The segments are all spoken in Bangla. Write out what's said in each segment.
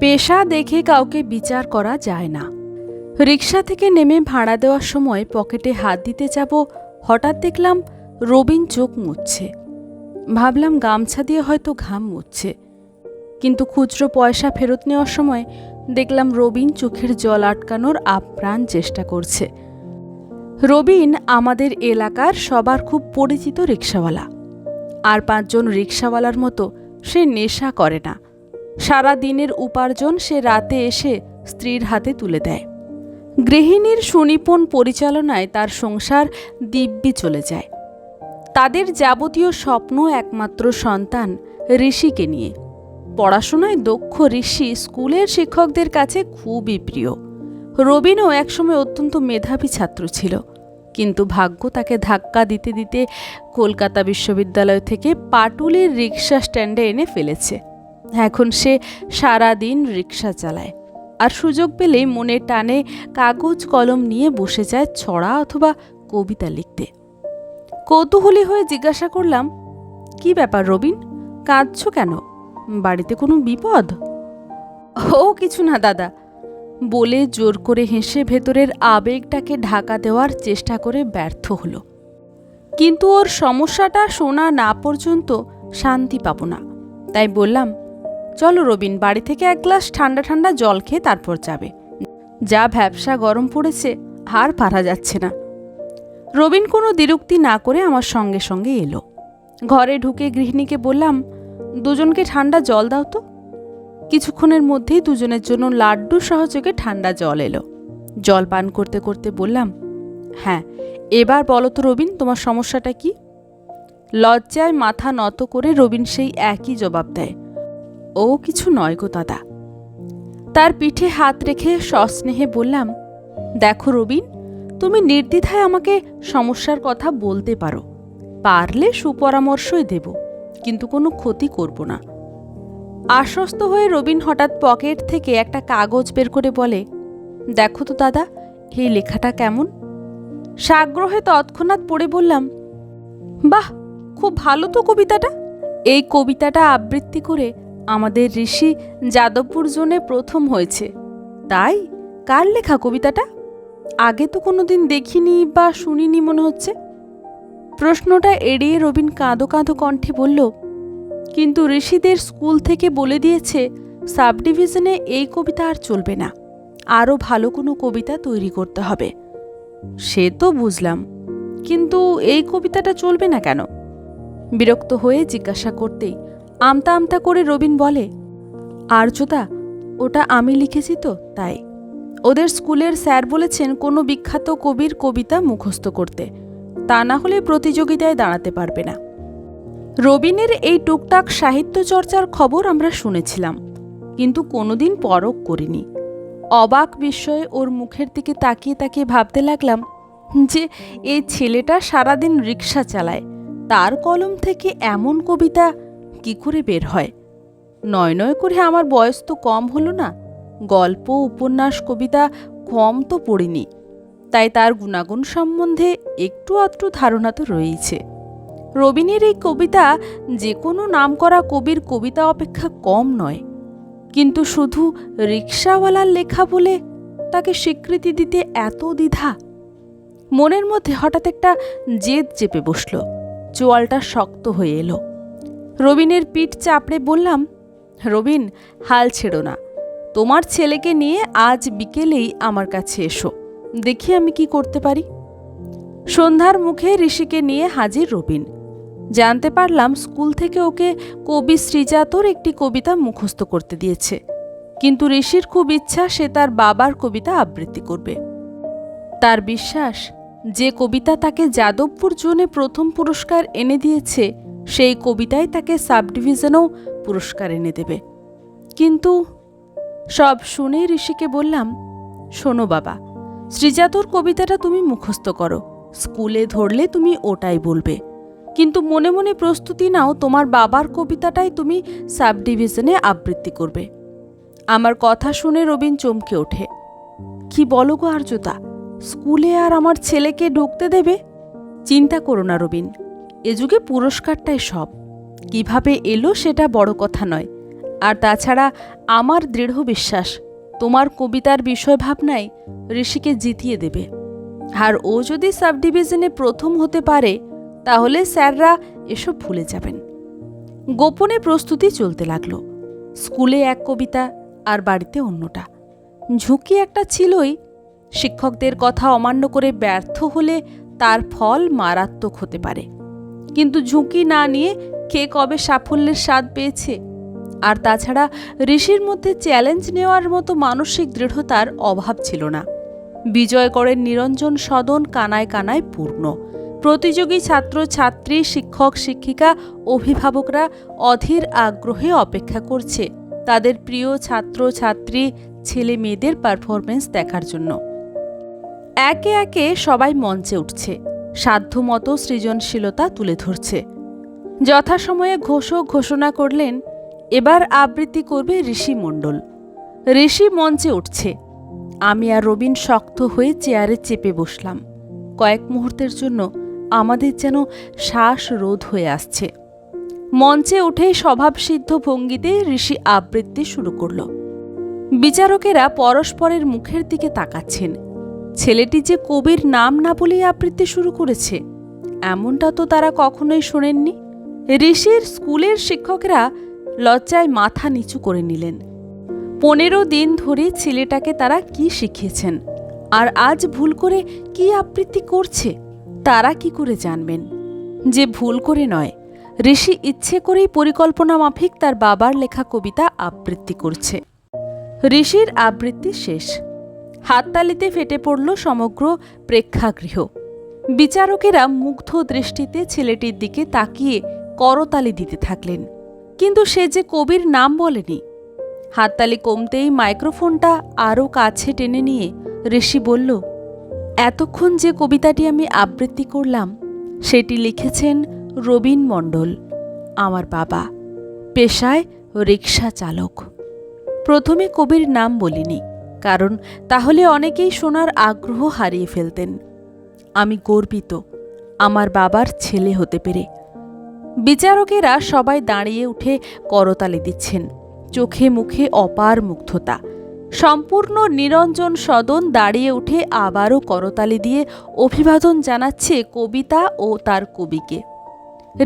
পেশা দেখে কাউকে বিচার করা যায় না। রিক্সা থেকে নেমে ভাড়া দেওয়ার সময় পকেটে হাত দিতে যাব, হঠাৎ দেখলাম রবিন চোখ মুছছে। ভাবলাম গামছা দিয়ে হয়তো ঘাম মুছছে। কিন্তু খুচরো পয়সা ফেরত নেওয়ার সময় দেখলাম রবিন চোখের জল আটকানোর আপ্রাণ চেষ্টা করছে। রবিন আমাদের এলাকার সবার খুব পরিচিত রিক্সাওয়ালা আর পাঁচজন রিক্সাওয়ালার মতো সে নেশা করে না। সারা দিনের উপার্জন সে রাতে এসে স্ত্রীর হাতে তুলে দেয়। গৃহিণীর সুনিপুণ পরিচালনায় তার সংসার দিব্যি চলে যায়। তাদের যাবতীয় স্বপ্ন একমাত্র সন্তান ঋষিকে নিয়ে। পড়াশোনায় দক্ষ ঋষি স্কুলের শিক্ষকদের কাছে খুবই প্রিয়। রবিনও একসময় অত্যন্ত মেধাবী ছাত্র ছিল, কিন্তু ভাগ্য তাকে ধাক্কা দিতে দিতে কলকাতা বিশ্ববিদ্যালয় থেকে পাটুলির রিক্সা স্ট্যান্ডে এনে ফেলেছে। এখন সে সারা দিন রিক্সা চালায়। আর সুযোগ পেলেই মনে টানে কাগজ কলম নিয়ে বসে যায় ছড়া অথবা কবিতা লিখতে। কৌতূহলী হয়ে জিজ্ঞাসা করলাম, কি ব্যাপার রবিন? কাঁদছ কেন? বাড়িতে কোনো বিপদ? ও, কিছু না দাদা। বলে জোর করে হেসে ভেতরের আবেগটাকে ঢাকা দেওয়ার চেষ্টা করে ব্যর্থ হলো। কিন্তু ওর সমস্যাটা শোনা না পর্যন্ত শান্তি পাবো না। তাই বললাম চলো রবিন, বাড়ি থেকে এক গ্লাস ঠান্ডা ঠান্ডা জল খেয়ে তারপর যাবে। যা ভ্যাবসা গরম পড়েছে, আর পারা যাচ্ছে না। রবিন কোনো দ্বিরুক্তি না করে আমার সঙ্গে সঙ্গে এলো। ঘরে ঢুকে গৃহিণীকে বললাম, দুজনকে ঠান্ডা জল দাও তো। কিছুক্ষণের মধ্যেই দুজনের জন্য লাড্ডু সহযোগে ঠান্ডা জল এলো। জল পান করতে করতে বললাম হ্যাঁ এবার বলো তো রবিন, তোমার সমস্যাটা কি? লজ্জায় মাথা নত করে রবিন সেই একই জবাব দেয় ও কিছু নয় গো দাদা। তার পিঠে হাত রেখে সস্নেহে বললাম, দেখো রবিন, তুমি নির্দ্বিধায় আমাকে সমস্যার কথা বলতে পারো। পারলে সুপরামর্শই দেব, কিন্তু কোনো ক্ষতি করব না। আশ্বস্ত হয়ে রবিন হঠাৎ পকেট থেকে একটা কাগজ বের করে বলে, দেখো তো দাদা, এই লেখাটা কেমন? সাগ্রহে তৎক্ষণাৎ পড়ে বললাম, বাহ, খুব ভালো তো কবিতাটা। এই কবিতাটা আবৃত্তি করে আমাদের ঋষি যাদবপুর জোনে প্রথম হয়েছে। তাই কার লেখা কবিতাটা? আগে তো কোনো দিন দেখিনি বা শুনিনি মনে হচ্ছে। প্রশ্নটা এড়িয়ে রবিন কাঁদো কাঁদো কণ্ঠে বলল, কিন্তু ঋষিদের স্কুল থেকে বলে দিয়েছে সাব ডিভিশনে এই কবিতা আর চলবে না। আরও ভালো কোনো কবিতা তৈরি করতে হবে। সে তো বুঝলাম, কিন্তু এই কবিতাটা চলবে না কেন? বিরক্ত হয়ে জিজ্ঞাসা করতেই আমতা আমতা করে রবিন বলে আর্যদা ওটা আমি লিখেছি তো, তাই। ওদের স্কুলের স্যার বলেছেন কোনো বিখ্যাত কবির কবিতা মুখস্থ করতে। তা না হলে প্রতিযোগিতায় দাঁড়াতে পারবে না। রবিনের এই টুকটাক সাহিত্য চর্চার খবর আমরা শুনেছিলাম, কিন্তু কোনোদিন পরক করিনি। অবাক বিস্ময়ে ওর মুখের দিকে তাকিয়ে তাকিয়ে ভাবতে লাগলাম যে, এই ছেলেটা সারাদিন রিক্সা চালায়, তার কলম থেকে এমন কবিতা কি করে বের হয়? নয় নয় করে আমার বয়স তো কম হলো না। গল্প, উপন্যাস, কবিতা কম তো পড়িনি। তাই তার গুণাগুণ সম্বন্ধে একটু আধটু ধারণা তো রয়েছে রবিনের এই কবিতা যে কোনো নামকরা কবির কবিতা অপেক্ষা কম নয়। কিন্তু শুধু রিক্সাওয়ালার লেখা বলে তাকে স্বীকৃতি দিতে এত দ্বিধা। মনের মধ্যে হঠাৎ একটা জেদ চেপে বসল। চোয়ালটা শক্ত হয়ে এলো। রবিনের পিঠ চাপড়ে বললাম, রবিন, হাল ছেড়ো না। তোমার ছেলেকে নিয়ে আজ বিকেলেই আমার কাছে এসো। দেখি আমি কি করতে পারি। সন্ধ্যার মুখে ঋষিকে নিয়ে হাজির রবিন। জানতে পারলাম স্কুল থেকে ওকে কবি শ্রীজাতর একটি কবিতা মুখস্থ করতে দিয়েছে। কিন্তু ঋষির খুব ইচ্ছা সে তার বাবার কবিতা আবৃত্তি করবে। তার বিশ্বাস, যে কবিতা তাকে যাদবপুর জোনে প্রথম পুরস্কার এনে দিয়েছে সেই কবিতায় তাকে সাব ডিভিশনেও পুরস্কার এনে দেবে। কিন্তু সব শুনে ঋষিকে বললাম, শোনো বাবা শ্রীজাতর কবিতাটা তুমি মুখস্থ করো। স্কুলে ধরলে তুমি ওটাই বলবে। কিন্তু মনে মনে প্রস্তুতি নাও, তোমার বাবার কবিতাটাই তুমি সাব ডিভিশনে আবৃত্তি করবে। আমার কথা শুনে রবিন চমকে ওঠে। কি বলো গো আর্যতা, স্কুলে আর আমার ছেলেকে ঢুকতে দেবে? চিন্তা করো না রবিন এ যুগে পুরস্কারটাই সব। কীভাবে এলো সেটা বড় কথা নয়। আর তাছাড়া আমার দৃঢ় বিশ্বাস, তোমার কবিতার বিষয় ভাবনায় ঋষিকে জিতিয়ে দেবে। আর ও যদি সাব ডিভিশনে প্রথম হতে পারে, তাহলে স্যাররা এসব ভুলে যাবেন। গোপনে প্রস্তুতি চলতে লাগল। স্কুলে এক কবিতা, আর বাড়িতে অন্যটা। ঝুঁকি একটা ছিলই। শিক্ষকদের কথা অমান্য করে ব্যর্থ হলে তার ফল মারাত্মক হতে পারে। কিন্তু ঝুঁকি না নিয়ে কে কবে সাফল্যের স্বাদ পেয়েছে। আর তাছাড়া ঋষির মধ্যে চ্যালেঞ্জ নেওয়ার মতো মানসিক দৃঢ়তার অভাব ছিল না। বিজয় করেন নিরঞ্জন সদন কানায় কানায় পূর্ণ। প্রতিযোগী ছাত্র, ছাত্রী, শিক্ষক, শিক্ষিকা, অভিভাবকরা অধীর আগ্রহে অপেক্ষা করছে তাদের প্রিয় ছাত্র, ছাত্রী, ছেলে মেয়েদের পারফরমেন্স দেখার জন্য। একে একে সবাই মঞ্চে উঠছে। সাধ্যমতো সৃজনশীলতা তুলে ধরছে। যথাসময়ে ঘোষক ঘোষণা করলেন, এবার আবৃত্তি করবে ঋষি মণ্ডল। ঋষি মঞ্চে উঠছে। আমি আর রবিন শক্ত হয়ে চেয়ারে চেপে বসলাম। কয়েক মুহূর্তের জন্য আমাদের যেন শ্বাস রোধ হয়ে আসছে। মঞ্চে উঠে স্বভাবসিদ্ধ ভঙ্গিতে ঋষি আবৃত্তি শুরু করল। বিচারকেরা পরস্পরের মুখের দিকে তাকাচ্ছেন। ছেলেটি যে কবির নাম না বলেই আবৃত্তি শুরু করেছে, এমনটা তো তারা কখনোই শোনেননি। ঋষির স্কুলের শিক্ষকরা লজ্জায় মাথা নিচু করে নিলেন। পনেরো দিন ধরে ছেলেটাকে তারা কি শিখিয়েছেন? আর আজ ভুল করে কি আবৃত্তি করছে? তারা কি করে জানবেন? যে ভুল করে নয়, ঋষি ইচ্ছে করেই পরিকল্পনা মাফিক তার বাবার লেখা কবিতা আবৃত্তি করছে। ঋষির আবৃত্তি শেষ। হাততালিতে ফেটে পড়ল সমগ্র প্রেক্ষাগৃহ। বিচারকেরা মুগ্ধ দৃষ্টিতে ছেলেটির দিকে তাকিয়ে করতালি দিতে থাকলেন। কিন্তু সে যে কবির নাম বলেনি। হাততালি কমতেই মাইক্রোফোনটা আরও কাছে টেনে নিয়ে ঋষি বলল, এতক্ষণ যে কবিতাটি আমি আবৃত্তি করলাম, সেটি লিখেছেন রবীন মণ্ডল, আমার বাবা, পেশায় রিক্সা চালক। প্রথমে কবির নাম বলিনি কারণ তাহলে অনেকেই শোনার আগ্রহ হারিয়ে ফেলতেন। আমি গর্বিত, আমার বাবার ছেলে হতে পেরে। বিচারকেরা সবাই দাঁড়িয়ে উঠে করতালি দিচ্ছেন, চোখে মুখে অপার মুগ্ধতা। সম্পূর্ণ নিরঞ্জন সদন দাঁড়িয়ে উঠে আবারও করতালি দিয়ে অভিবাদন জানাচ্ছে কবিতা ও তার কবিকে।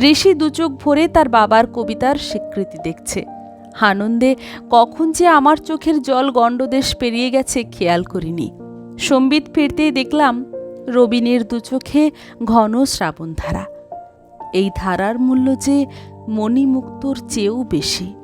ঋষি দুচোখ ভরে তার বাবার কবিতার স্বীকৃতি দেখছে। আনন্দে কখন যে আমার চোখের জল গণ্ডদেশ পেরিয়ে গেছে খেয়াল করিনি। সম্বিত ফিরতেই দেখলাম, রবিনের দুচোখে ঘন শ্রাবণ ধারা এই ধারার মূল্য যে মণিমুক্তর চেয়েও বেশি।